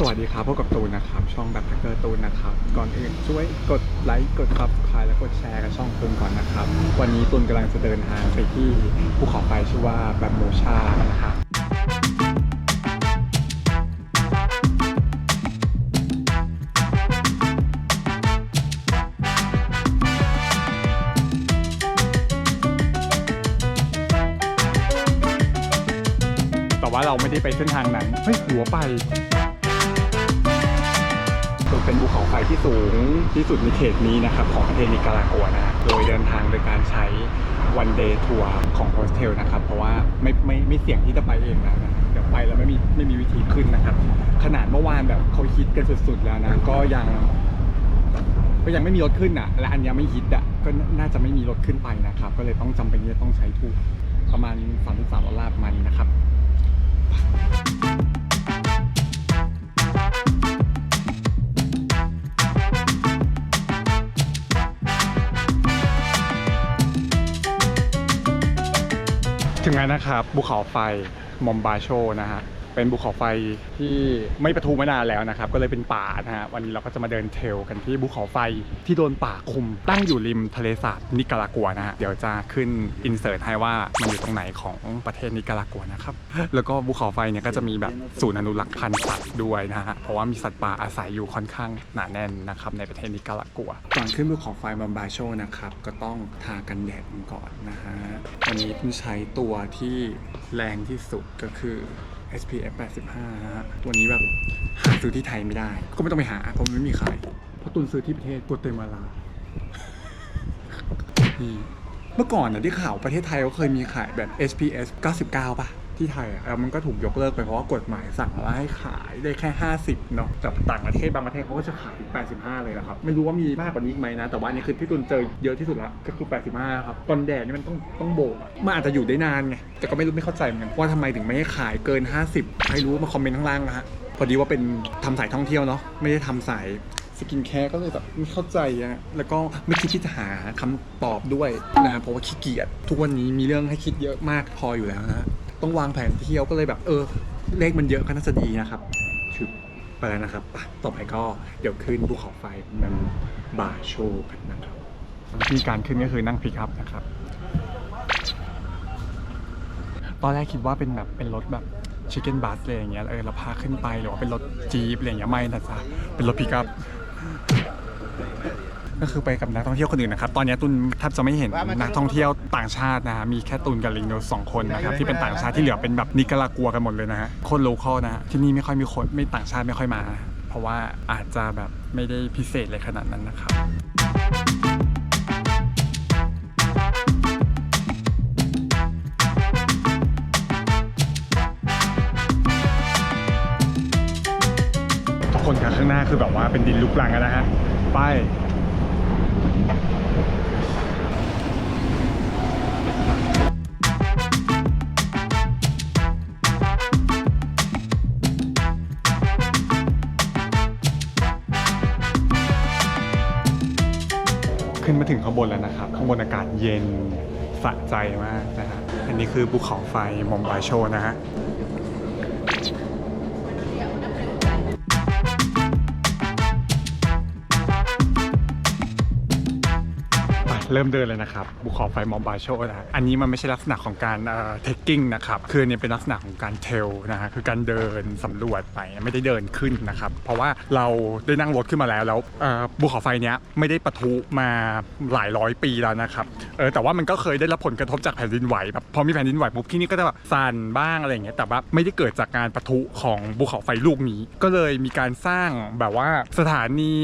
สวัสดีครับพบกับตูนนะครับ ช่องแบบแท็กเกอร์ตูนนะครับ ก่อนอื่นช่วยกดไลค์กดซับสไครต์และกดแชร์กับช่องตูนก่อนนะครับ วันนี้ตูนกำลังจะเดินทางไปที่ภูเขาไฟชื่อว่าแบมโมชานะครับแต่ว่าเราไม่ได้ไปเส้นทางนั้นเฮ้ยหัวไป เป็นภูเขาไฟที่สูงที่สุดในเขตนี้นะครับของประเทศนิการากัวนะ โดยเดินทางโดยการใช้วันเดย์ทัวร์ของโฮสเทลนะครับ เพราะว่าไม่ไม่ไม่เสี่ยงที่จะไปเองนะเดี๋ยวไปแล้วไม่มีไม่มีวิธีขึ้นนะครับ ขนาดเมื่อวานแบบเขาฮิตกันสุดๆแล้วนะ ก็ยังก็ยังไม่มีรถขึ้นอะ และอันนี้ไม่ฮิตอะก็น่าจะไม่มีรถขึ้นไปนะครับ ก็เลยต้องจำเป็นที่จะต้องใช้ทัวร์ประมาณ33ดอลลาร์ประมาณนี้นะครับ ถึงแล้วนะครับภูเขาไฟมอมบาโชนะฮะ เป็นภูเขาไฟที่ไม่ประทุมานานแล้วนะครับ ก็เลยเป็นป่านะฮะวันนี้เราก็จะมาเดินเทรลกันที่ภูเขาไฟที่โดนป่าคุม ตั้งอยู่ริมทะเลสาบนิการากัวนะฮะเดี๋ยวจะขึ้นอินเสิร์ตให้ว่ามันอยู่ตรงไหนของประเทศนิการากัวนะครับแล้วก็ภูเขาไฟเนี่ยก็จะมีแบบศูนย์อนุรักษ์พันธุ์สัตว์ด้วยนะฮะเพราะว่ามีสัตว์ป่าอาศัยอยู่ค่อนข้างหนาแน่นนะครับในประเทศนิการากัวก่อนขึ้นภูเขาไฟมอมบาโชนะครับก็ต้องทากันแดดก่อนนะฮะวันนี้เพิ่งใช้ตัวที่แรงที่สุดก็คือ SPF 85นะฮะตัวนี้แบบหาซื้อที่ไทยไม่ได้ ก็ไม่ต้องไปหาเพราะมันไม่มีขายเพราะตุนซื้อที่ประเทศกัวเตมาลานี่เมื่อก่อนนะที่ข่าวประเทศไทยก็เคยมีขายแบบ SPS 99ป่ะ ที่ไทยอะแล้วมันก็ถูกยกเลิกไปเพราะว่ากฎหมายสั่งว่าให้ขายได้แค่ 50เนาะแต่ต่างประเทศบางประเทศเขาก็จะขายถึง85 เลยนะครับ ไม่รู้ว่ามีมากกว่านี้อีกไหมนะ แต่ว่าอันนี่คือที่ตุนเจอเยอะที่สุดละก็คือ 85 ครับ ตอนแดดนี่มันต้องต้องโบกอะมันอาจจะอยู่ได้นานไง แต่ก็ไม่รู้ไม่เข้าใจเหมือนกันว่าทำไมถึงไม่ให้ขายเกิน 50 ใครรู้มาคอมเมนต์ข้างล่างนะฮะ พอดีว่าเป็นทำสายท่องเที่ยวเนาะ ไม่ได้ทำสายสกินแคร์ก็เลยแบบไม่เข้าใจอะแล้วก็ไม่คิดที่จะหาคำตอบด้วยนะเพราะว่าขี้เกียจ ทุกวันนี้มีเรื่องให้คิดเยอะมากพออยู่แล้วนะ ต้องวางแผนเที่ยวก็เลยแบบเออ เลขมันเยอะก็น่าจะดีนะครับชึบไปแล้วนะครับต่อไปก็เดี๋ยวขึ้นภูเขาไฟมันบาโชกันนะครับวิธีการขึ้นก็คือนั่งพิกอัพนะครับ ตอนแรกคิดว่าเป็นแบบเป็นรถแบบชิคเก้นบัสเลยอย่างเงี้ยเออเราพาขึ้นไปหรือว่าเป็นรถจี๊ปอะไรอย่างเงี้ยไม่นะจ๊ะเป็นรถพิกอัพ ก็คือไปกับนักท่องเที่ยวคนอื่นนะครับ ตอนนี้ตุนแทบจะไม่เห็นนักท่องเที่ยวต่างชาตินะฮะ มีแค่ตุนกับลิงโนสองคนนะครับที่เป็นต่างชาติที่เหลือเป็นแบบนิการากัวกันหมดเลยนะฮะ คนโลคอลนะฮะ ที่นี่ไม่ค่อยมีคนไม่ต่างชาติไม่ค่อยมา เพราะว่าอาจจะแบบไม่ได้พิเศษเลยขนาดนั้นนะครับทุกคนครับข้างหน้าคือแบบว่าเป็นดินลุกลังอะนะฮะป้ ถึงข้างบนแล้วนะครับ ข้างบนอากาศเย็นสะใจมากนะฮะอันนี้คือภูเขาไฟมอมบาโชนะฮะ เริ่มเดินเลยนะครับบุขอไฟมอมบาโชนะอันนี้มันไม่ใช่ลักษณะของการเทคกิ้งนะครับคือเนี่ยเป็นลักษณะของการเทลนะฮะคือการเดินสำรวจไปไม่ได้เดินขึ้นนะครับเพราะว่าเราได้นั่งรถขึ้นมาแล้วแล้วเอ่อบุขอไฟเนี้ยไม่ได้ปะทุมาหลายร้อยปีแล้วนะครับเออแต่ว่ามันก็เคยได้รับผลกระทบจากแผ่นดินไหวแบบพอมีแผ่นดินไหวปุ๊บที่นี่ก็จะแบบสั่นบ้างอะไรอย่างเงี้ยแต่ว่าไม่ได้เกิดจากการปะทุของภูเขาไฟลูกนี้ ก็เลยมีการสร้างแบบว่าสถานี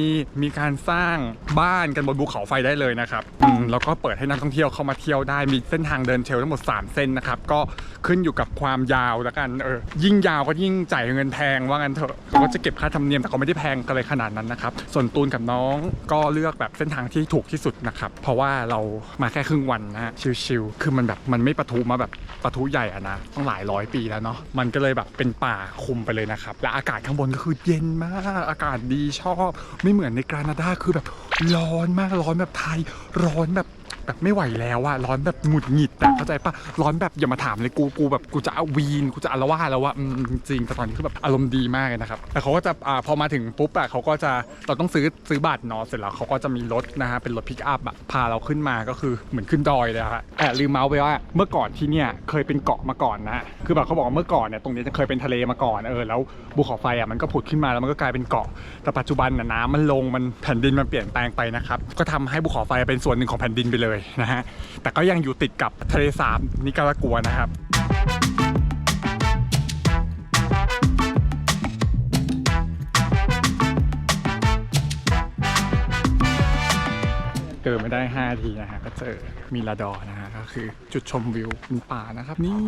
มีการสร้างบ้านกันบนภูเขาไฟได้เลยนะครับอืแล้วก็เปิดให้นักท่องเที่ยวเข้ามาเที่ยวได้มีเส้นทางเดินเทรลทั้งหมด 3 เส้นนะครับ ก็ขึ้นอยู่กับความยาวแล้วกันเออยิ่งยาวก็ยิ่งจ่ายเงินแพงว่างั้นเถอะเขาก็จะเก็บค่าธรรมเนียมแต่ก็ไม่ได้แพงกันเลยขนาดนั้นนะครับ ส่วนตูนกับน้องก็เลือกแบบเส้นทางที่ถูกที่สุดนะครับ เพราะว่าเรามาแค่ครึ่งวันนะชิลๆคือมันแบบมันไม่ปะทุมาแบบปะทุใหญ่อะนะต้องหลายร้อยปีแล้วเนาะมันก็เลยแบบเป็นป่าคุมไปเลยนะครับและอากาศข้างบนก็คือเย็นมากอากาศดีชอบ ไม่เหมือนในแกรนาดาคือแบบร้อนมากร้อนแบบไทยร้อนแบบแบบไม่ไหวแล้วอะร้อนแบบหงุดหงิดอะเข้าใจปะร้อนแบบอย่ามาถามเลยกูกูแบบกูจะเอาวีนกูจะอาละวาแล้วว่าจริงแต่ตอนนี้คือแบบอารมณ์ดีมากเลยนะครับแต่เขาก็จะอ่าพอมาถึงปุ๊บอะเขาก็จะเราต้องซื้อซื้อบัตรเนาะเสร็จแล้วเขาก็จะมีรถนะฮะเป็นรถพิกอัพอะพาเราขึ้นมาก็คือเหมือนขึ้นดอยเลยอะฮะแอบลืมเมาส์ไปว่าเมื่อก่อนที่เนี่ยเคยเป็นเกาะมาก่อนนะคือแบบเขาบอกว่าเมื่อก่อนเนี่ยตรงนี้จะเคยเป็นทะเลมาก่อนเออแล้วภูเขาไฟอะมันก็ผุดขึ้นมาแล้วมันก็กลายเป็นเกาะ แต่ปัจจุบันน่ะน้ำมันลงมันแผ่นดินมันเปลี่ยนแปลงไปนะครับก็ทำให้ภูเขาไฟเป็นส่วนหนึ่งของแผ่นดินไปเลยนะฮะ แต่ก็ยังอยู่ติดกับทะเลสาบนิการากัวนะครับเดินไม่ได้ 5 ทีนะฮะก็เจอมิลาดอร์นะฮะก็คือจุดชมวิวเป็นป่านะครับนี่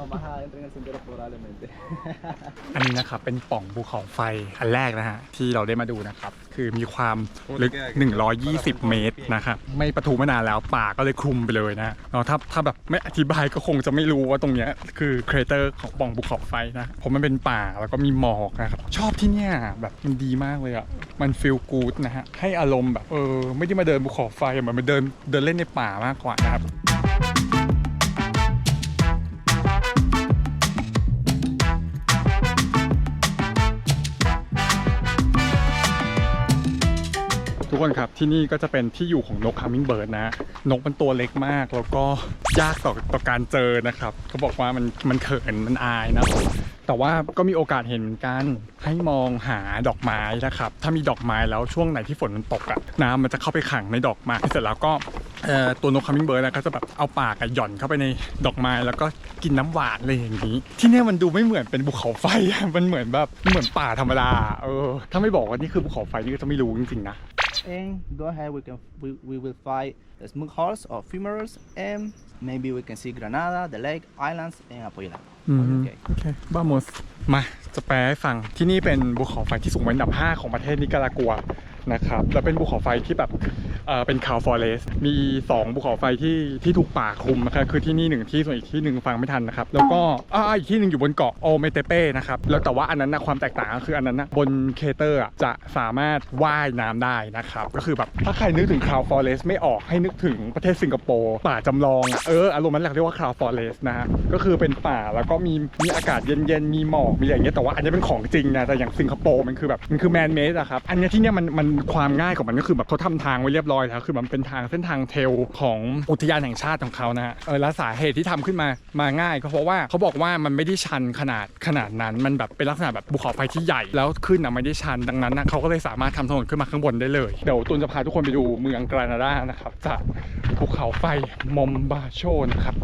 No, más adentro en el sendero probablemente. อันนี้นะครับ เป็นปล่องภูเขาไฟอันแรกนะฮะ ที่เราได้มาดูนะครับ คือมีความลึก 120 เมตรนะครับ ไม่ประทูมานานแล้วป่าก็เลยคลุมไปเลยนะฮะเนาะถ้าถ้าแบบไม่อธิบายก็คงจะไม่รู้ว่าตรงเนี้ยคือเครเตอร์ของปล่องภูเขาไฟนะผมมันเป็นป่าแล้วก็มีหมอกนะครับชอบที่เนี่ยแบบมันดีมากเลยอะมันฟีลกู๊ดนะฮะให้อารมณ์แบบเออไม่ได้มาเดินภูเขาไฟเหมือนมาเดินเดินเล่นในป่ามากกว่านะครับ กคนครับที่นี่ก็จะเป็นที่อยู่ของนกฮัมมิงเบิร์ดนะ นกมันตัวเล็กมากแล้วก็ยากต่อต่อการเจอนะครับเขาบอกว่ามันมันเขินมันอายนะแต่ว่าก็มีโอกาสเห็นกันให้มองหาดอกไม้นะครับ ถ้ามีดอกไม้แล้วช่วงไหนที่ฝนมันตกอะน้ำมันจะเข้าไปขังในดอกไม้เสร็จแล้วก็ตัวนกฮัมมิงเบิร์ดนะก็จะแบบเอาปากหย่อนเข้าไปในดอกไม้แล้วก็กินน้ำหวานอะไรอย่างนี้ ที่นี่มันดูไม่เหมือนเป็นภูเขาไฟมันเหมือนแบบเหมือนป่าธรรมดาเออถ้าไม่บอกว่านี่คือภูเขาไฟนี่ก็จะไม่รู้จริงๆนะ And go ahead, we can we, we will find the smooth horse or femurs, and maybe we can see Granada, the lake, islands, and Apoyala. อืม Okay. โอเคบ้ามสมาจะแปลให้ฟังที่นี่เป็นภูเขาไฟที่สูงเป็นอันดับ 5 ของประเทศนิการากัว นะครับแล้วเป็นภูเขาไฟที่แบบเป็นคาวฟอเรสมี 2ภูเขาไฟที่ที่ถูกป่าคลุมนะครับคือที่นี่หนึ่งที่ส่วนอีกที่หนึ่งฟังไม่ทันนะครับแล้วก็อ่าอีกที่หนึ่งอยู่บนเกาะโอเมเตเป้นะครับแล้วแต่ว่าอันนั้นนะความแตกต่างก็คืออันนั้นนะบนเคเตอร์จะสามารถว่ายน้ำได้นะครับก็คือแบบถ้าใครนึกถึงคาวฟอเรสไม่ออกให้นึกถึงประเทศสิงคโปร์ป่าจำลองเอออารมณ์นั้นแหละเรียกว่าคาวฟอเรสนะฮะก็คือเป็นป่าแล้วก็มีมีอากาศเย็นๆมีหมอกมีอะไรอย่างเงี้ยแต่ว่าอันนี้เป็นของจริงนะแต่อย่างสิงคโปร์มันคือแบบมันคือแมนเมดอะครับอันนี้ที่เนี้ยมันมันความง่ายของมันก็คือแบบเขาทำทางไว้เรียบร้อยแล้วคือมันเป็นทางเส้นทางเทลของอุทยานแห่งชาติของเขานะฮะเออแล้วสาเหตุที่ทำขึ้นมามาง่ายก็เพราะว่าเขาบอกว่ามันไม่ได้ชันขนาดขนาดนั้น มันแบบเป็นลักษณะแบบภูเขาไฟที่ใหญ่แล้วขึ้นอะไม่ได้ชันดังนั้นนะเขาก็เลยสามารถทำถนนขึ้นมาข้างบนได้เลยเดี๋ยวตุนจะพาทุกคนไปดูเมืองกรานาดานะครับจากภูเขาไฟมอมบาโชนะครับ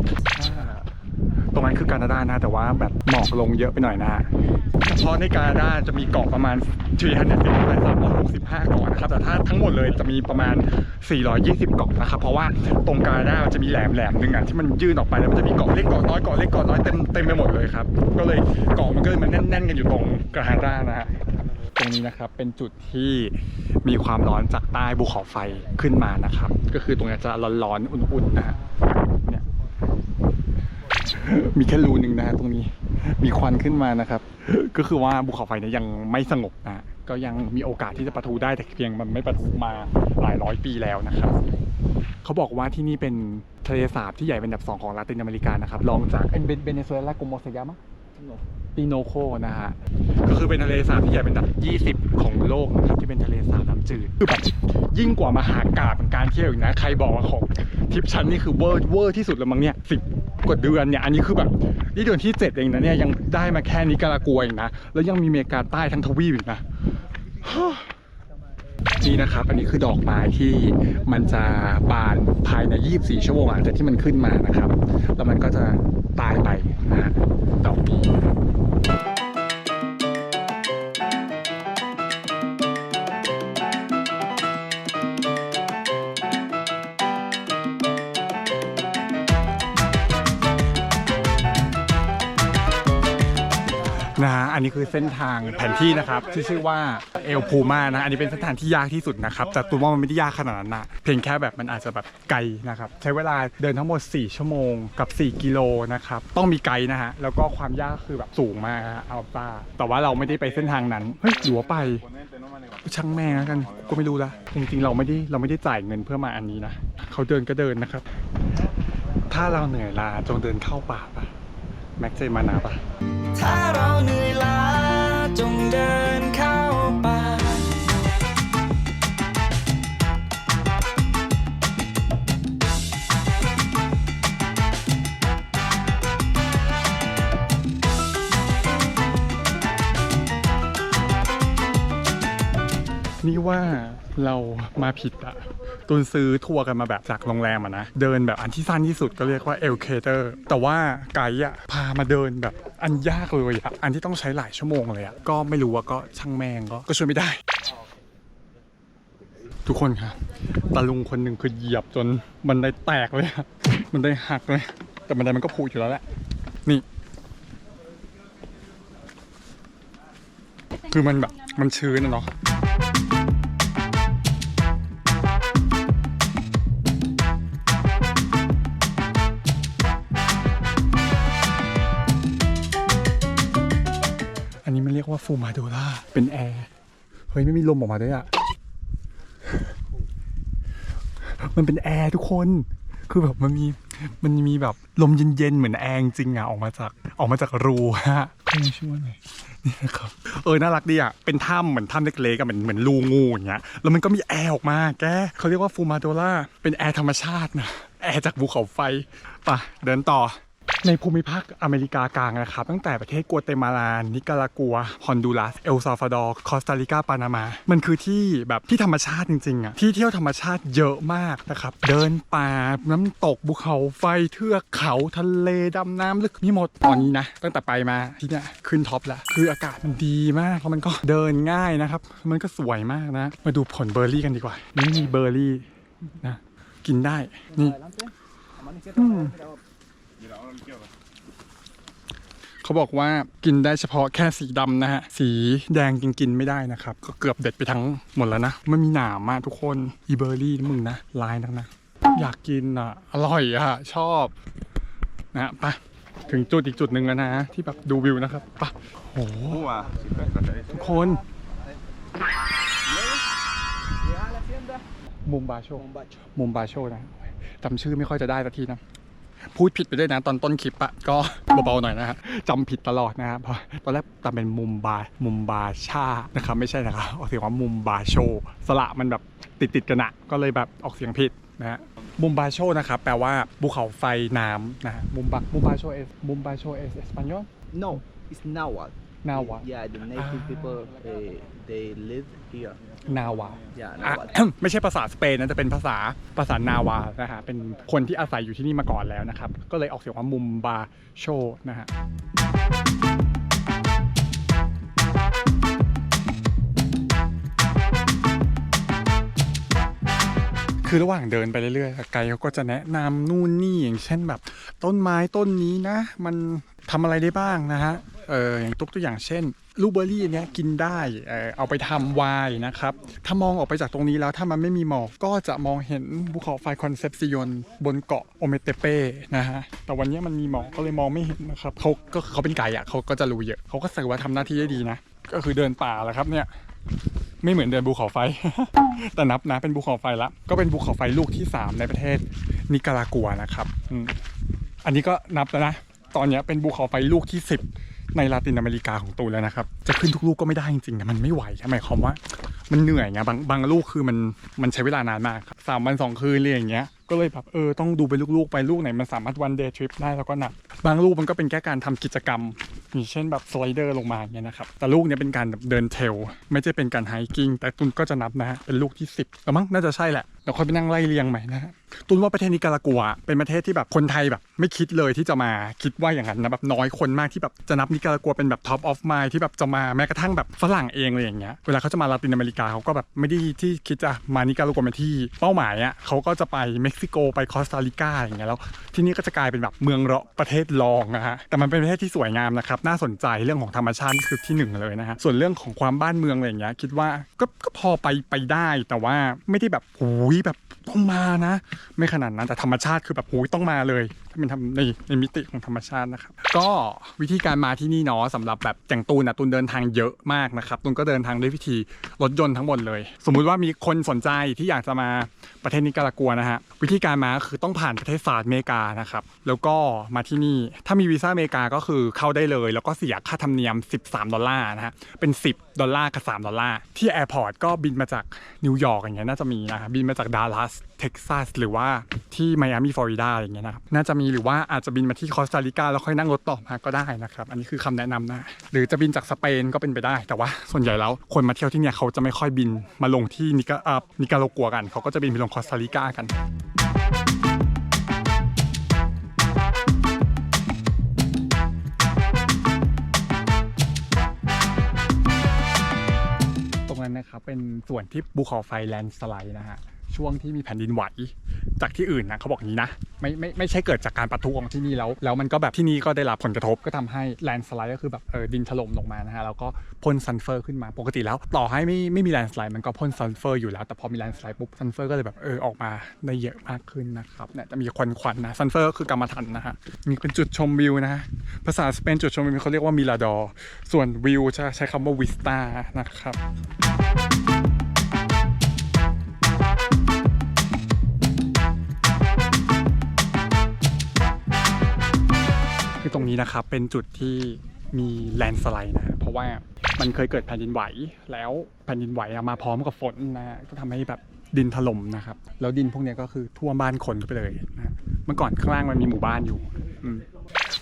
ตรงนั้นคือแคนาดานะแต่ว่าแบบหมอกลงเยอะไปหน่อยนะเฉพาะในแคนาดาจะมีเกาะประมาณ4 5 365เกาะนะครับแต่ถ้าทั้งหมดเลยจะมีประมาณ 420 เกาะนะครับเพราะว่าตรงแคนาดาจะมีแหลมแหลมหนึ่งอะที่มันยื่นออกไปแล้วมันจะมีเกาะเล็กเกาะน้อยเกาะเล็กเกาะน้อยเต็มเต็มไปหมดเลยครับก็เลยเกาะมันก็เลยมันแน่นๆกันอยู่ตรงแคนาดานะฮะตรงนี้นะครับเป็นจุดที่มีความร้อนจากใต้ภูเขาไฟขึ้นมานะครับ ก็คือตรงนี้จะร้อนๆอุ่นๆนะฮะเนี่ย มีแค่รูหนึ่งนะฮะตรงนี้ มีควันขึ้นมานะครับ ก็คือว่าภูเขาไฟเนี่ยยังไม่สงบนะฮะก็ยังมีโอกาสที่จะประทุได้แต่เพียงมันไม่ประทุมาหลายร้อยปีแล้วนะครับเขาบอกว่าที่นี่เป็นทะเลสาบที่ใหญ่เป็นอันดับสองของลาตินอเมริกานะครับรองจากเอ็นเบเนซุเอลาโกโมซายามะ ปิโนโคนะฮะก็คือเป็นทะเลสาบที่ใหญ่เป็นอันดับ 20 ของโลกนะครับที่เป็นทะเลสาบน้ำจืดคือแบบยิ่งกว่ามหากาบของการเที่ยวอีกนะ ใครบอกว่าของทริปชั้นนี่คือเวอร์เวอร์ที่สุดแล้วมั้งเนี่ยสิบกว่าเดือนเนี่ยอันนี้คือแบบนี่เดือนที่ 7 เองนะเนี่ยยังได้มาแค่นิการากัวเองนะแล้วยังมีอเมริกาใต้ทั้งทวีปอีกนะ นี่นะครับ อันนี้คือดอกไม้ที่มันจะบานภายใน 24 ชั่วโมงหลังจากที่มันขึ้นมานะครับ แล้วมันก็จะตายไปนะฮะดอกนี้ อันนี้คือเส้นทางแผนที่นะครับที่ชื่อว่าเอลพูมานะ อันนี้เป็นเส้นทางที่ยากที่สุดนะครับ แต่ตัวว่ามันไม่ได้ยากขนาดนั้นนะเพียงแค่แบบมันอาจจะแบบไกลนะครับ ใช้เวลาเดินทั้งหมด 4 ชั่วโมงกับ 4 กิโลนะครับ ต้องมีไกด์นะฮะ แล้วก็ความยากคือแบบสูงมากอัลต้าแต่ว่าเราไม่ได้ไปเส้นทางนั้น เฮ้ยหรือว่าไป ช่างแม่งแล้วกัน ก็ไม่รู้ละ จริงๆ เราไม่ได้เราไม่ได้จ่ายเงินเพื่อมาอันนี้นะ เขาเดินก็เดินนะครับ ถ้าเราเหนื่อยล้าจงเดินเข้าป่าปะ แม็กเจมานาปะถ้าเราเหนื่อยล้าจงเดินเข้าป่านี่ว่าเรามาผิดอะ ตุนซื้อทัวร์กันมาแบบจากโรงแรมอะนะ เดินแบบอันที่สั้นที่สุดก็เรียกว่าเอลเคเตอร์แต่ว่าไกด์อะพามาเดินแบบอันยากเลยอะอันที่ต้องใช้หลายชั่วโมงเลยอะก็ไม่รู้ว่าก็ช่างแมงก็ก็ช่วยไม่ได้ ทุกคนครับตาลุงคนหนึ่งคือเหยียบจนบันได้แตกเลยอะบันได้หักเลย แต่บันไดมันก็ผูอยู่แล้วแหละนี่ คือมันแบบมันชื้นอะเนาะ มันเรียกว่าฟูมาโดล่าเป็นแอร์ เฮ้ย ไม่มีลมออกมาด้วยอะมันเป็นแอร์ทุกคน คือแบบมันมีมันมีแบบลมเย็นๆเหมือนแอร์จริงอะออกมาจากออกมาจากรูฮะให้ช่วยหน่อยนี่นะครับเออน่ารักดีอะเป็นถ้ำเหมือนถ้ำเล็กๆอะเหมือนเหมือนรูงูอย่างเงี้ยแล้วมันก็มีแอร์ออกมาแกเขาเรียกว่าฟูมาโดล่าเป็นแอร์ธรรมชาตินะแอร์จากภูเขาไฟไป่ะเดินต่อ ในภูมิภาคอเมริกากลางนะครับ ตั้งแต่ประเทศกัวเตมาลา นิการากัว ฮอนดูรัส เอลซาลวาดอร์ คอสตาริกา ปานามา มันคือที่แบบที่ธรรมชาติจริงๆอะ ที่เที่ยวธรรมชาติเยอะมากนะครับ เดินป่า น้ำตก ภูเขาไฟ เทือกเขาทะเลดำน้ำลึกมีหมด ตอนนี้นะ ตั้งแต่ไปมาที่เนี่ยขึ้นท็อปแล้ว คืออากาศมันดีมากแล้วมันก็เดินง่ายนะครับ มันก็สวยมากนะ มาดูผลเบอร์รี่กันดีกว่า นี่มีเบอร์รี่นะ กินได้ นี่ เขาบอกว่ากินได้เฉพาะแค่สีดำนะฮะ สีแดงกินกินไม่ได้นะครับ ก็เกือบเด็ดไปทั้งหมดแล้วนะมันมีหนามมากทุกคนอีเบอร์รี่นะมึงนะลายนักนะ อยากกินอะ อร่อยอะ ชอบนะฮะไปถึงจุดอีกจุดหนึ่งแล้วนะที่แบบดูวิวนะครับไปะโอ้โหทุกคนมุมบาโชมุมบาโชนะจำชื่อไม่ค่อยจะได้สักทีนะ พูดผิดไปด้วยนะตอนต้นคลิปอะก็เบาๆหน่อยนะฮะจำผิดตลอดนะครับเพราะตอนแรกตามเป็นมุมบามุมบาชานะครับไม่ใช่นะครับออกเสียงว่ามุมบาโชสระมันแบบติดติดๆกันอะก็เลยแบบออกเสียงผิดนะฮะมุมบาโชนะครับแปลว่าภูเขาไฟน้ำนะฮะมุมบามุมบาโชเอสมุมบาโชเอสเอสปันยอล No, it's Nahuatl. Nahuatl. Yeah, the native Ah. people they they live here. นาวา Yeah, อะ Nahuatl. ไม่ใช่ภาษาสเปนนะแต่เป็นภาษาภาษานาวานะฮะเป็นคนที่อาศัยอยู่ที่นี่มาก่อนแล้วนะครับ ก็เลยออกเสียงว่ามุมบาโชนะฮะ คือระหว่างเดินไปเรื่อยๆไกด์เขาก็จะแนะนำนู่นนี่อย่างเช่นแบบ ต้นไม้ต้นนี้นะ มันทำอะไรได้บ้างนะฮะเอออย่างตุ๊กตัวอย่างเช่น ลูเบอรี่อันเนี้ยกินได้เอาไปทำไวน์นะครับ ถ้ามองออกไปจากตรงนี้แล้วถ้ามันไม่มีหมอกก็จะมองเห็นภูเขาไฟคอนเซปซิยอนบนเกาะโอเมเตเป้นะฮะ แต่วันนี้มันมีหมอกก็เลยมองไม่เห็นนะครับเขาก็เขาเป็นไก่อะเขาก็จะรู้เยอะเขาก็สื่อว่าทำหน้าที่ได้ดีนะ ก็คือเดินป่าแหละครับเนี่ยไม่เหมือนเดินภูเขาไฟ แต่นับนะเป็นภูเขาไฟละก็เป็นภูเขาไฟลูกที่ 3 ในประเทศนิการากัวนะครับอันนี้ก็นับแล้วนะ ตอนนี้เป็นภูเขาไฟลูกที่ 10 ในลาตินอเมริกาของตูนแล้วนะครับ จะขึ้นทุกลูกก็ไม่ได้จริงๆนะมันไม่ไหวหมายความว่า มันเหนื่อยไงบางบางลูกคือมันมันใช้เวลานานมากครับสามวันสองคืนเลยอย่างเงี้ยก็เลยแบบเออต้องดูเป็นลูกๆ ไปลูกไหนมันสามารถวันเดย์ทริปได้แล้วก็หนัก บางลูกมันก็เป็นแค่การทำกิจกรรมอย่างเช่นแบบสไลเดอร์ลงมาอย่างเงี้ยนะครับ แต่ลูกเนี้ยเป็นการเดินเทลไม่ใช่เป็นการไฮกิ้งแต่ตุนก็จะนับนะฮะเป็นลูกที่ 10แล้วมั้งน่าจะใช่แหละเดี๋ยวค่อยไปนั่งไล่เรียงใหม่นะฮะตุนว่าประเทศนิการากัว เป็นประเทศที่แบบคนไทยแบบ ไม่คิดเลยที่จะมาคิดว่าอย่างนั้นนะแบบน้อยคนมากที่แบบจะนับนิการากัวเป็นแบบท็อปออฟมายที่แบบจะมาแม้กระทั่งแบบฝรั่งเองเลยอย่างเงี้ยเวลาเขาจะมาลาตินอเมริกาเขาก็แบบไม่ได้ที่คิดจะมานิการากัวเป็นที่เป้าหมายอะเขาก็จะไปเม็กซิโกไปคอสตาริกาอย่างเงี้ยแล้วที่นี่ก็จะกลายเป็นแบบเมืองเราะประเทศรองนะฮะแต่มันเป็นประเทศที่สวยงามนะครับน่าสนใจเรื่องของธรรมชาตินี่คือที่หนึ่งเลยนะฮะส่วนเรื่องของความบ้านเมืองอะไรอย่างเงี้ยคิดว่าก็ก็พอไปไปได้แต่ว่าไม่ได้แบบหูยแบบต้องมานะ ไม่ขนาดนั้นแต่ธรรมชาติคือแบบหูยต้องมาเลย ถ้าเป็นทำในในมิติของธรรมชาตินะครับ ก็วิธีการมาที่นี่เนาะสำหรับแบบอย่างตูนนะตูนเดินทางเยอะมากนะครับตูนก็เดินทางด้วยวิธีรถยนต์ทั้งหมดเลย สมมุติว่ามีคนสนใจที่อยากจะมาประเทศนิการากัวนะฮะวิธีการมาคือต้องผ่านประเทศสหรัฐอเมริกานะครับแล้วก็มาที่นี่ถ้ามีวีซ่าอเมริกาก็คือเข้าได้เลย แล้วก็เสียค่าธรรมเนียม 13 ดอลลาร์นะฮะเป็น 10 ดอลลาร์กับ 3 ดอลลาร์ที่แอร์พอร์ตก็บินมาจากนิวยอร์กอย่างเงี้ยน่าจะมีนะฮะบินมาจากดัลลัสเท็กซัสหรือว่าที่ไมอามีฟลอริดาอย่างเงี้ยนะครับน่าจะมีหรือว่าอาจจะบินมาที่คอสตาริกาแล้วค่อยนั่งรถต่อมาก็ได้นะครับอันนี้คือคำแนะนำนะหรือจะบินจากสเปนก็เป็นไปได้ แต่ว่าส่วนใหญ่แล้วคนมาเที่ยวที่เนี่ยเขาจะไม่ค่อยบินมาลงที่นิกาอนิการากัวกัน เขาก็จะบินไปลงคอสตาริกากันตรงนั้นนะครับเป็นส่วนที่ภูเขาไฟแลนด์สไลด์นะฮะ ช่วงที่มีแผ่นดินไหว จากที่อื่นนะเขาบอกอย่างนี้นะ ไม่ไม่ไม่ใช่เกิดจากการปะทุของที่นี่แล้ว แล้วมันก็แบบที่นี่ก็ได้รับผลกระทบก็ทำให้แลนสไลด์ก็คือแบบเออดินถล่มลงมานะฮะแล้วก็พ่นซันเฟอร์ขึ้นมาปกติแล้วต่อให้ไม่ไม่มีแลนสไลด์มันก็พ่นซันเฟอร์อยู่แล้วแต่พอมีแลนสไลด์ปุ๊บซันเฟอร์ก็เลยแบบเออออกมาได้เยอะมากขึ้นนะครับเนี่ยจะมีควันควันนะซันเฟอร์ก็คือกรรมฐานนะฮะมีเป็นจุดชมวิวนะฮะภาษาสเปนจุดชมวิวเขาเรียกว่ามิลาดอส่วนวิวจะใช้คำว่าวิสตานะครับ คือตรงนี้นะครับเป็นจุดที่มีแลนสไลด์นะเพราะว่ามันเคยเกิดแผ่นดินไหว แล้วแผ่นดินไหวมาพร้อมกับฝนนะก็ทำให้แบบดินถล่มนะครับ แล้วดินพวกนี้ก็คือท่วมบ้านคนไปเลยนะเมื่อก่อนข้างล่างมันมีหมู่บ้านอยู่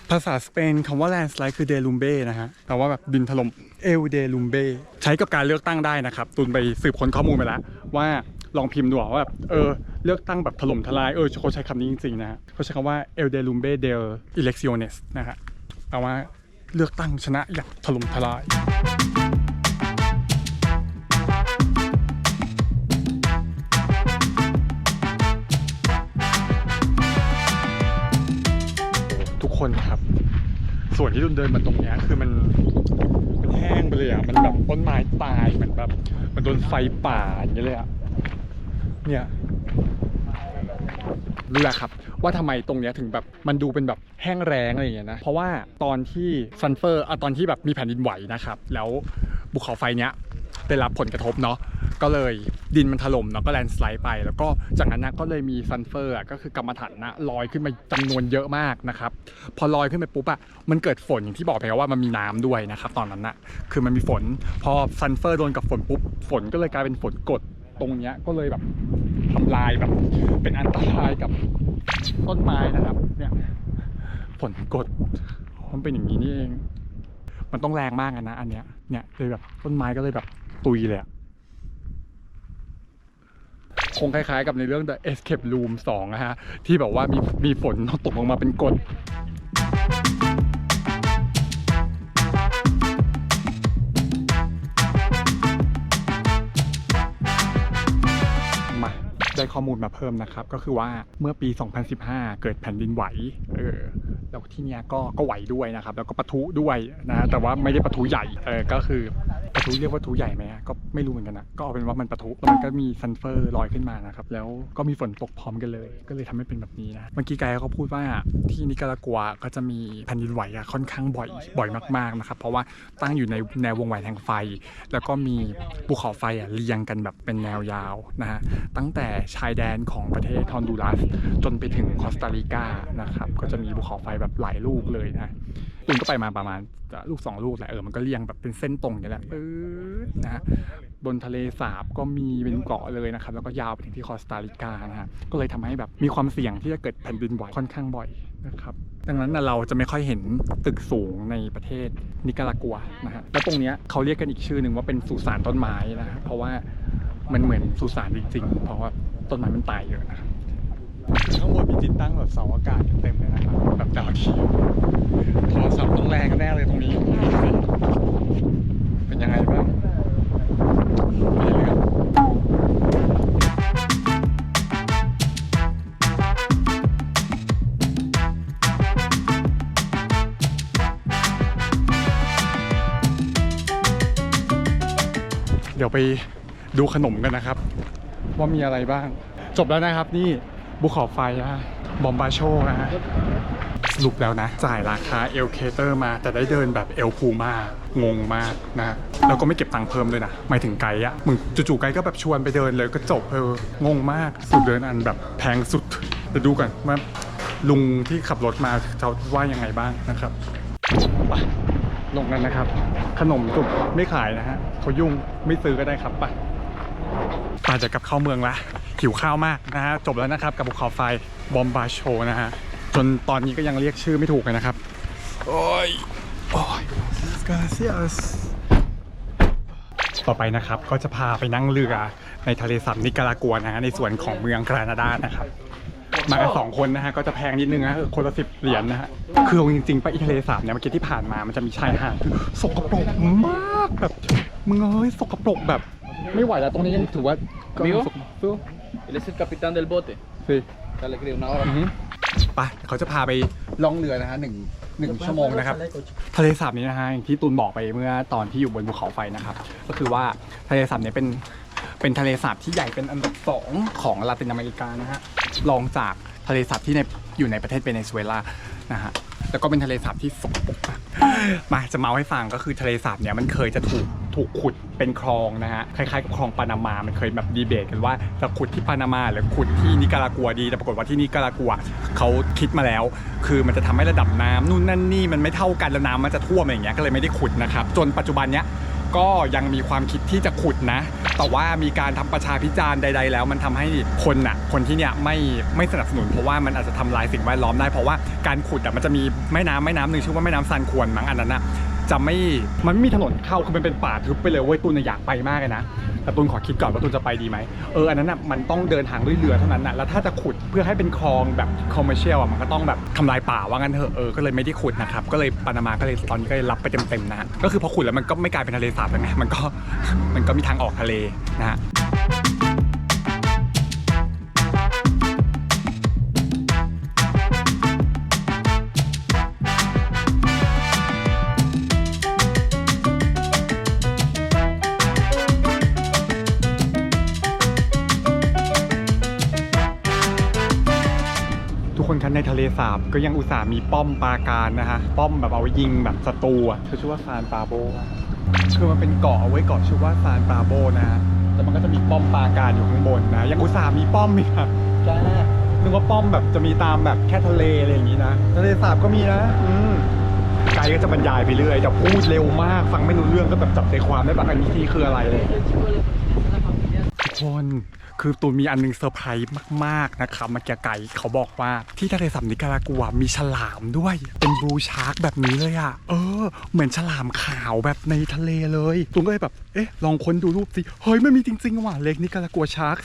ภาษาสเปนคำว่าแลนสไลด์คือเดลุมเบ้นะฮะแปลว่าแบบดินถล่มเอลเดลุมเบ้ใช้กับการเลือกตั้งได้นะครับตุนไปสืบค้นข้อมูลไปแล้วว่า ลองพิมพ์ดูว่าแบบเออเลือกตั้งแบบถล่มทลายเออเขาใช้คำนี้จริงๆนะฮะเขาใช้คำว่า el de lumbe del elecciones นะฮะแปลว่าเลือกตั้งชนะอย่างถล่มทลายทุกคนครับ ส่วนที่ดุนเดินมาตรงนี้คือมันมันแห้งไปเลยอะ มันแบบต้นไม้ตายเหมือนแบบมันโดนไฟป่าอย่างเงี้ยเลยอะ เนี่ยรู้แล้วครับ ว่าทำไมตรงเนี้ยถึงแบบมันดูเป็นแบบแห้งแรงอะไรอย่างเงี้ยนะเพราะว่าตอนที่ซันเฟอร์อะตอนที่แบบมีแผ่นดินไหวนะครับแล้วภูเขาไฟเนี้ยได้รับผลกระทบเนาะก็เลยดินมันถล่มเนาะก็แลนสไลด์ไป แล้วก็จากนั้นนะก็เลยมีซันเฟอร์อะก็คือกรรมฐานนะลอยขึ้นมาจำนวนเยอะมากนะครับพอลอยขึ้นไปปุ๊บอะมันเกิดฝนอย่างที่บอกไปว่ามันมีน้ำด้วยนะครับตอนนั้นนะคือมันมีฝน พอซันเฟอร์โดนกับฝนปุ๊บฝนก็เลยกลายเป็นฝนกด ตรงเนี้ยก็เลยแบบทำลายแบบ เป็นอันตรายกับต้นไม้นะครับ เนี่ยฝนกดมันเป็นอย่างนี้นี่เอง มันต้องแรงมากอะนะ อันเนี้ยเนี่ยเลยแบบต้นไม้ก็เลยแบบตุยเลยอะคงคล้ายๆกับในเรื่อง The Escape Room 2 นะฮะ ที่แบบว่ามีมีฝนตกลงมาเป็นกร ข้อมูลมาเพิ่มนะครับ ก็คือว่าเมื่อปี 2015 เกิดแผ่นดินไหวเออแล้วที่เนี้ยก็ก็ไหวด้วยนะครับ แล้วก็ปะทุด้วยนะแต่ว่าไม่ได้ปะทุใหญ่เออก็คือปะทุเรียกว่าทุใหญ่ไหมก็ไม่รู้เหมือนกันนะก็เอาเป็นว่ามันปะทุแล้วมันก็มีซันเฟอร์ลอยขึ้นมานะครับแล้วก็มีฝนตกพร้อมกันเลย ก็เลยทำให้เป็นแบบนี้นะเมื่อกี้ไกด์เขาพูดว่าที่นิการากัวก็จะมีแผ่นดินไหวอะค่อนข้างบ่อยบ่อยมากๆนะครับ เพราะว่าตั้งอยู่ในแนววงแหวนแห่งไฟ แล้วก็มีภูเขาไฟอะเรียงกันแบบเป็นแนวยาวนะฮะตั้งแต่ชายแดนของประเทศฮอนดูรัส จนไปถึงคอสตาริกานะครับ ก็จะมีภูเขาไฟแบบหลายลูกเลยนะตุนก็ไปมาประมาณลูกสองลูกแหละเออมันก็เรียงแบบเป็นเส้นตรงอย่างนี้แหละปื๊ดนะฮะบนทะเลสาบก็มีเป็นเกาะเลยนะครับ แล้วก็ยาวไปถึงที่คอสตาริกานะฮะก็เลยทำให้แบบมีความเสี่ยงที่จะเกิดแผ่นดินไหวค่อนข้างบ่อยนะครับดังนั้นเราจะไม่ค่อยเห็นตึกสูงในประเทศนิการากัวนะฮะแล้วตรงนี้เขาเรียกกันอีกชื่อหนึ่งว่าเป็นสุสานต้นไม้นะฮะเพราะว่ามันเหมือนสุสานจริงๆ เพราะว่า ต้นไม้มันตายเยอะนะข้างบนมีติดตั้งแบบเสาอากาศเต็มเลยนะครับ แบบดาวเทียมโทรศัพท์ต้องแรงแน่เลยตรงนี้เป็นยังไงบ้างไม่เลือเดี๋ยวไปดูขนมกันนะครับ ว่ามีอะไรบ้าง จบแล้วนะครับนี่บุขอบไฟนะฮะบอมบาโชนะฮะสรุปแล้วนะ จ่ายราคาเอลเคเตอร์มา แต่ได้เดินแบบเอลพูมางงมากนะแล้วก็ไม่เก็บตังค์เพิ่มเลยนะหมายถึงไกด์อะมึงจู่ๆไกด์ก็แบบชวนไปเดินเลยก็จบเอองงมากสุดเดินอันแบบแพงสุดเดี๋ยวดูกันว่าลุงที่ขับรถมาเขาว่ายังไงบ้างนะครับไปลงกันนะครับ ขนมกลุ่มไม่ขายนะฮะเขายุ่งไม่ซื้อก็ได้ครับไป ป่าจะกลับเข้าเมืองละหิวข้าวมากนะฮะจบแล้วนะครับกับบุคคอไฟบอมบาโชนะฮะจนตอนนี้ก็ยังเรียกชื่อไม่ถูกเลยนะครับ โอ้ย โอ้ย gracias ต่อไปนะครับก็จะพาไปนั่งเรือในทะเลสาบนิการากัวนะฮะในส่วนของเมืองกรานาดานะครับมากันสองคนนะฮะก็จะแพงนิดนึงนะคนละสิบเหรียญนะฮะคือเอาจริงๆไปอีทะเลสาบเนี่ยเมื่อกี้ที่ผ่านมามันจะมีชายหาดคือสกปรกมากแบบมึงเอ้ยสกปรกแบบ ไม่ไหวแล้วตรงนี้ยังถือว่าก็ Amigo? สกปรก Él es el capitán del bote. สิ Dale, creo, una hora. อือฮึไปเดี๋ยวเขาจะพาไปล่องเรือนะฮะหนึ่งหนึ่งชั่วโมงนะครับ ทะเลสาบนี้นะฮะอย่างที่ตูนบอกไปเมื่อตอนที่อยู่บนภูเขาไฟนะครับ ก็คือว่าทะเลสาบนี้เป็นเป็นทะเลสาบที่ใหญ่เป็นอันดับสองของลาตินอเมริกานะฮะรองจากทะเลสาบที่ในอยู่ในประเทศเวเนซุเอลานะฮะ แล้วก็เป็นทะเลสาบที่สกปรกมากมาจะเมาให้ฟังก็คือทะเลสาบเนี่ยมันเคยจะถูกถูกขุดเป็นคลองนะฮะคล้ายๆกับคลองปานามา มันเคยแบบดีเบตกันว่าจะขุดที่ปานามาหรือขุดที่นิการากัวดี แต่ปรากฏว่าที่นิการากัวเขาคิดมาแล้ว คือมันจะทำให้ระดับน้ำนู่นนั่นนี่มันไม่เท่ากันแล้วน้ำมันจะท่วมอะไรอย่างเงี้ยก็เลยไม่ได้ขุดนะครับจนปัจจุบันเนี้ย ก็ยังมีความคิดที่จะขุดนะ แต่ว่ามีการทำประชาพิจารณ์ใด ๆ แล้วมันทำให้คนน่ะคนที่เนี่ยไม่ไม่สนับสนุนเพราะว่ามันอาจจะทำลายสิ่งแวดล้อมได้เพราะว่าการขุดอะมันจะมีแม่น้ำแม่น้ำหนึ่งชื่อว่าแม่น้ำซันควรมั้งอันนั้นอะ จะไม่มันไม่มีถนนเข้าคือมันเป็นป่าทึบไปเลยเว้ยตูนอยากไปมากเลยนะแต่ตูนขอคิดก่อนว่าตูนจะไปดีไหมเอออันนั้นอะมันต้องเดินทางด้วยเรือเท่านั้นน่ะแล้วถ้าจะขุดเพื่อให้เป็นคลองแบบคอมเมอร์เชียลอะมันก็ต้องแบบทำลายป่าว่างั้นเถอะเออก็เลยไม่ได้ขุดนะครับก็เลยปานามาก็เลยตอนนี้ก็เลยรับไปเต็มๆนะก็คือพอขุดแล้วมันก็ไม่กลายเป็นทะเลสาบแล้วไงมันก็มันก็มีทางออกทะเลนะฮะ คนครับในทะเลสาบก็ยังอุตส่าห์มีป้อมปราการนะฮะ ป้อมแบบเอาไว้ยิงแบบศัตรูอะคือชื่อว่าซานปาโบคือมันเป็นเกาะเอาไว้เกาะชื่อว่าซานปาโบนะฮะแล้วมันก็จะมีป้อมปราการอยู่ข้างบนนะ ยังอุตส่าห์มีป้อมอีกอะแกนึกว่าป้อมแบบจะมีตามแบบแค่ทะเลอะไรอย่างนี้นะ ทะเลสาบก็มีนะ อืมไกด์ก็จะบรรยายไปเรื่อยจะพูดเร็วมาก ฟังไม่รู้เรื่องก็แบบจับใจความได้แบบอันนี้ที่คืออะไรเลย คนคือตูนมีอันนึงเซอร์ไพรส์มากๆนะครับเมื่อกี้ไก่เขาบอกว่าที่ทะเลสาบนิการากัวมีฉลามด้วย เป็นบลูชาร์กแบบนี้เลยอะ่ะ เออ เหมือนฉลามขาวแบบในทะเลเลยตูนก็เลยแบบ เอ๊ะ ลองค้นดูรูปสิ เฮ้ย มันมีจริงๆว่ะเล็กนิการากัวชาร์ก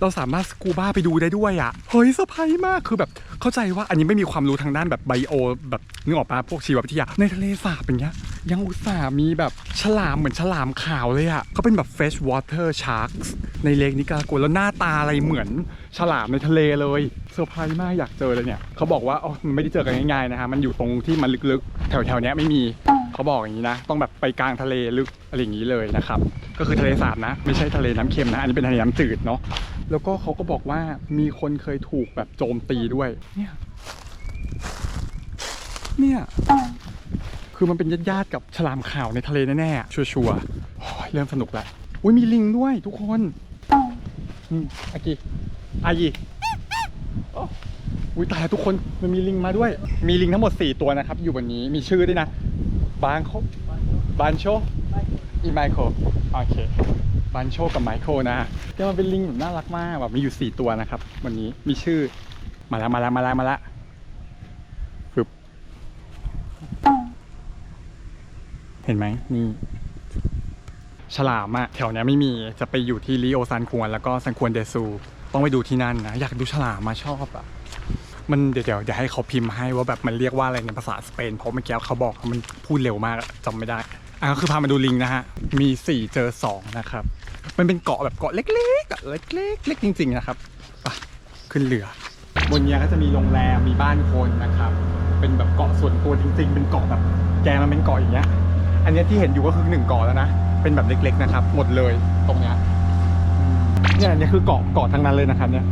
เราสามารถสกูบ้าไปดูได้ด้วยอะ่ะ เฮ้ยเซอร์ไพรส์มากคือแบบเข้าใจว่าอันนี้ไม่มีความรู้ทางด้านแบบไบโอ แบบนึกออกปะพวกชีววิทยาในทะเลสาบอย่างเงี้ย ยังอุตส่าห์มีแบบฉลามเหมือนฉลามขาวเลยอะ่ะเขาเป็นแบบ fresh water sharks ในเลกนิการากัวแล้วหน้าตาอะไรเหมือนฉลามในทะเลเลยเซอร์ไพรส์มากอยากเจอเลยเนี่ยเขาบอกว่าอ๋อมันไม่ได้เจอกันง่ายๆนะฮะมันอยู่ตรงที่มันลึกๆ แถวๆเนี้ยไม่มีเขาบอกอย่างนี้นะ ต้องแบบไปกลางทะเลลึกอะไรอย่างนี้เลยนะครับก็คือทะเลสาบนะ ไม่ใช่ทะเลน้ำเค็มนะอันนี้เป็นทะเลน้ำจืดเนาะแล้วก็เขาก็บอกว่ามีคนเคยถูกแบบโจมตีด้วยเนี่ยเนี่ย คือมันเป็นญาติๆกับฉลามขาวในทะเลแน่ๆ ชัวร์ๆเริ่มสนุกแล้วอุ้ยมีลิงด้วยทุกคนอืมอากิอายีอ้อุ้ยตายทุกคนมันมีลิงมาด้วย มีลิงทั้งหมด 4 ตัวนะครับ อยู่บนนี้มีชื่อด้วยนะบางโคบานโชอีไมโครโอเคบานโชกับไมโครนะแต่มันเป็นลิงแบบน่ารักมากแบบมีอยู่ 4 ตัวนะครับ วันนี้มีชื่อมาล้วมาล้วมาล้วมาล้วฝึบ เห็นไหมนี่ฉลามอะแถวเนี้ยไม่มีจะไปอยู่ที่ลิโอซานควรแล้วก็ซานควรเดซู ต้องไปดูที่นั่นนะ อยากดูฉลามมาชอบอะมันเดี๋ยวเดี๋ยวเดี๋ยวให้เขาพิมพ์ให้ว่าแบบมันเรียกว่าอะไรในภาษาสเปนเพราะเมื่อกี้เขาบอกมันพูดเร็วมากจำไม่ได้อะก็คือพามาดูลิงนะฮะมี4เจอ2นะครับ มันเป็นเกาะแบบเกาะเล็กๆอะเล็กๆเล็กจริง ๆนะครับไปขึ้นเรือบนเนี้ยก็จะมีโรงแรมมีบ้านคนนะครับ เป็นแบบเกาะส่วนตัวจริง ๆ เป็นเกาะแบบแกมันเป็นเกาะอย่างเงี้ย ออันเนี้ยที่เห็นอยู่ก็คือหนึ่งเกาะแล้วนะ เป็นแบบเล็กๆนะครับ หมดเลยตรงเนี้ยอืมเนี่ยอันเนี้ยคือเกาะเกาะทั้งนั้นเลยนะครับเนี่ย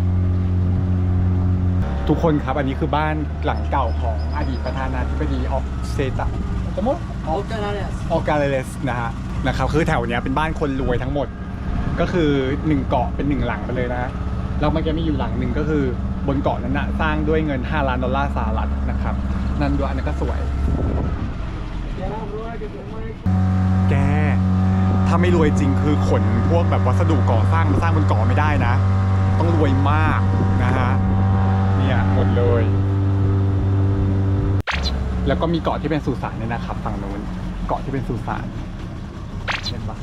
ทุกคนครับอันนี้คือบ้านหลังเก่าของอดีตประธานาธิบดีออกเซตะสมมติออกออกกาเลสนะฮะนะครับคือแถวเนี้ยเป็นบ้านคนรวยทั้งหมด ก็คือหนึ่งเกาะเป็นหนึ่งหลังไปเลยนะแล้วมันจะมีอยู่หลังหนึ่งก็คือบนเกาะนั้นนะสร้างด้วยเงิน 5 ล้านดอลลาร์สหรัฐนะครับ นั่นด้วยอันนั้นก็สวย แก ถ้าไม่รวยจริงคือขนพวกแบบวัสดุก่อสร้างมาสร้างบนเกาะไม่ได้นะ ต้องรวยมากนะฮะเนี่ยหมดเลย แล้วก็มีเกาะที่เป็นสุสานเนี่ยนะครับฝั่งนู้นเกาะที่เป็นสุสานเห็นปะ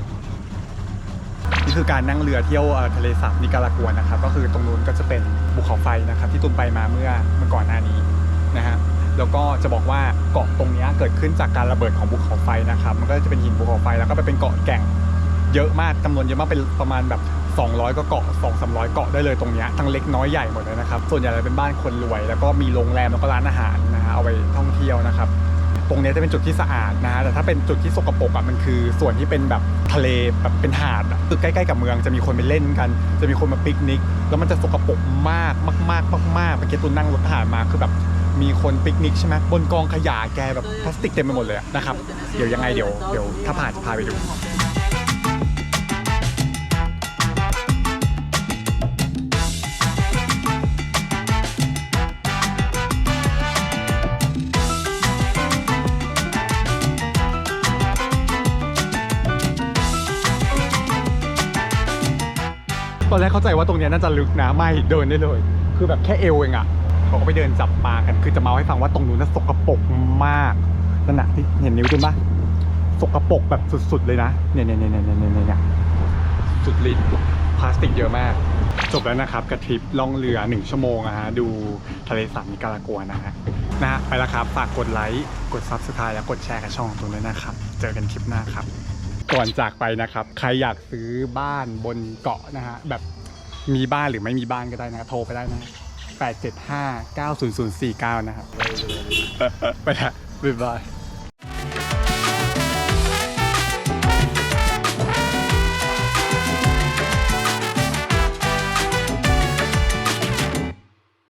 นี่คือการนั่งเรือเที่ยวทะเลสาบนิการากวนนะครับ ก็คือตรงนู้นก็จะเป็นภูเขาไฟนะครับ ที่ตุนไปมาเมื่อเมื่อก่อนหน้านี้นะฮะ แล้วก็จะบอกว่าเกาะตรงนี้เกิดขึ้นจากการระเบิดของภูเขาไฟนะครับ มันก็จะเป็นหินภูเขาไฟแล้วก็ไปเป็นเกาะแก่งเยอะมากจำนวนเยอะมากเป็นประมาณแบบ 200 ก็เกาะ 2 300 เกาะได้เลยตรงนี้ทั้งเล็กน้อยใหญ่หมดเลยนะครับ ส่วนใหญ่เป็นบ้านคนรวย แล้วก็มีโรงแรมแล้วก็ร้านอาหารนะฮะเอาไว้ท่องเที่ยวนะครับตรงนี้จะเป็นจุดที่สะอาดนะฮะแต่ถ้าเป็นจุดที่สกปรกอะมันคือส่วนที่เป็นแบบทะเลแบบเป็นหาดอะคือใกล้ๆกับเมืองจะมีคนไปเล่นกัน จะมีคนมาปิกนิก แล้วมันจะสกปรกมากมากๆมากเมื่อกี้ตุนนั่งรถผ่านมาคือแบบ มีคนปิกนิกใช่ไหมบนกองขยะแกแบบพลาสติกเต็มไปหมดเลยอะนะครับ เดี๋ยวยังไงเดี๋ยวเดี๋ยวถ้าผ่านจะพาไปดู ตอนแรกเข้าใจว่าตรงเนี้ยน่าจะลึกนะไม่เดินได้เลย คือแบบแค่เอวเองอะ เขาก็ไปเดินจับปลากันคือจะมาให้ฟังว่าตรงนู้นน่ะสกปรกมากนั่นน่ะที่เห็นนิ้วจุนปะสกปรกแบบสุดๆเลยนะเนี่ยเนี่ยเนี่ยเนี่ยเนี่ยเนี่ยสุดฤทธิ์พลาสติกเยอะมาก จบแล้วนะครับกับทริปล่องเรือหนึ่งชั่วโมงนะฮะดูทะเลสาบนิการากัวนะฮะนะฮะไปแล้วครับฝากกดไลค์กดซับสไครต์และกดแชร์กับช่องตรงนี้นะครับ เจอกันคลิปหน้าครับ ก่อนจากไปนะครับ ใครอยากซื้อบ้านบนเกาะนะฮะแบบมีบ้านหรือไม่มีบ้านก็ได้นะโทรไปได้นะ 875 90049 นะครับ ไปละบ๊ายบาย